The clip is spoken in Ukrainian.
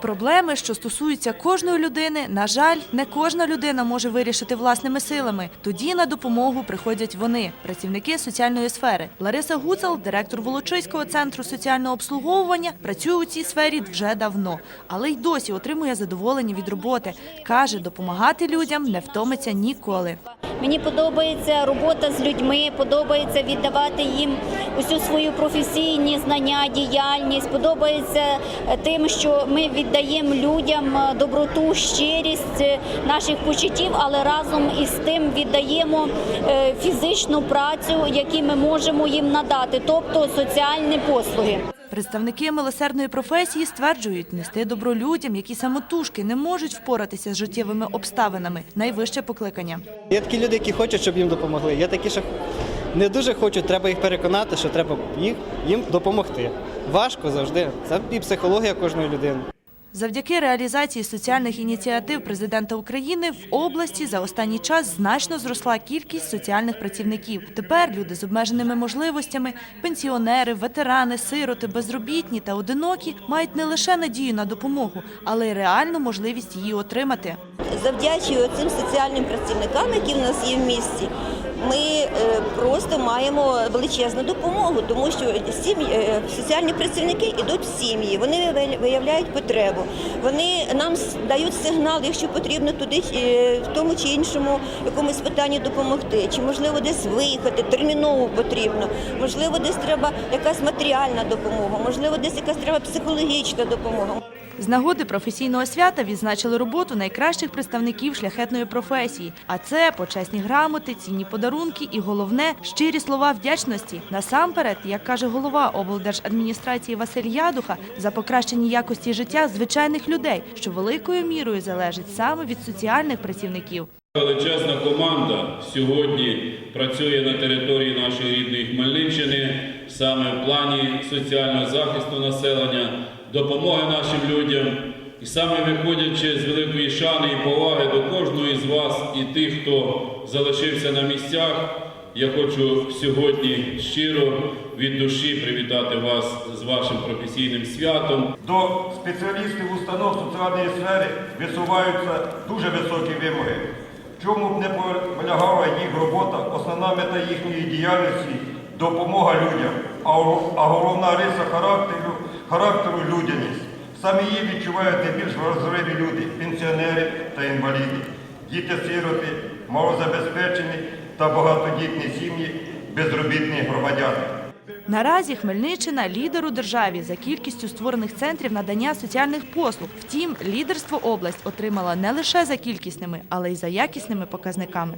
Проблеми, що стосуються кожної людини, на жаль, не кожна людина може вирішити власними силами. Тоді на допомогу приходять вони, працівники соціальної сфери. Лариса Гуцал, директор Волочиського центру соціального обслуговування, працює у цій сфері вже давно, але й досі отримує задоволення від роботи. каже, допомагати людям не втомиться ніколи. Мені подобається робота з людьми, подобається віддавати їм усю свою професійні знання, діяльність. Подобається е, тим, що ми віддаємо людям е, доброту, щирість е, наших почуттів, але разом із тим віддаємо фізичну працю, яку ми можемо їм надати, тобто соціальні послуги. Представники милосердної професії стверджують, нести добро людям, які самотужки не можуть впоратися з життєвими обставинами, найвище покликання. Є такі люди, які хочуть, щоб їм допомогли. Є такі, що не дуже хочуть, треба їх переконати, що треба їх, їм допомогти. Важко завжди. Це і психологія кожної людини. Завдяки реалізації соціальних ініціатив президента України в області за останній час значно зросла кількість соціальних працівників. Тепер люди з обмеженими можливостями, пенсіонери, ветерани, сироти, безробітні та одинокі мають не лише надію на допомогу, але й реальну можливість її отримати. завдячую цим соціальним працівникам, які в нас є в місті, ми е, просто маємо величезну допомогу, тому що сім'ї, е, соціальні працівники йдуть в сім'ї, вони виявля- виявляють потребу, вони нам дають сигнал, якщо потрібно туди е, в тому чи іншому якомусь питанні допомогти, чи можливо десь виїхати, терміново потрібно, можливо, десь треба якась матеріальна допомога, можливо, десь якась треба психологічна допомога. З нагоди професійного свята відзначили роботу найкращих представників шляхетної професії. А це почесні грамоти, цінні подарунки і головне щирі слова вдячності. Насамперед, як каже голова облдержадміністрації Василь Ядуха, за покращення якості життя звичайних людей, що великою мірою залежить саме від соціальних працівників. Величезна команда сьогодні працює на території нашої рідної Хмельниччини саме в плані соціального захисту населення, допомоги нашим людям. І саме виходячи з великої шани і поваги до кожного із вас і тих, хто залишився на місцях, я хочу сьогодні щиро від душі привітати вас з вашим професійним святом. До спеціалістів установ соціальної сфери висуваються дуже високі вимоги. Чому б не полягала їх робота, основна мета їхньої діяльності допомога людям, а головна риса характеру, характеру людяність. Саме її відчувають найбільш вразливі люди пенсіонери та інваліди, діти-сироти, малозабезпечені та багатодітні сім'ї, безробітні громадяни. Наразі Хмельниччина лідер у державі за кількістю створених центрів надання соціальних послуг. Втім, лідерство область отримала не лише за кількісними, але й за якісними показниками.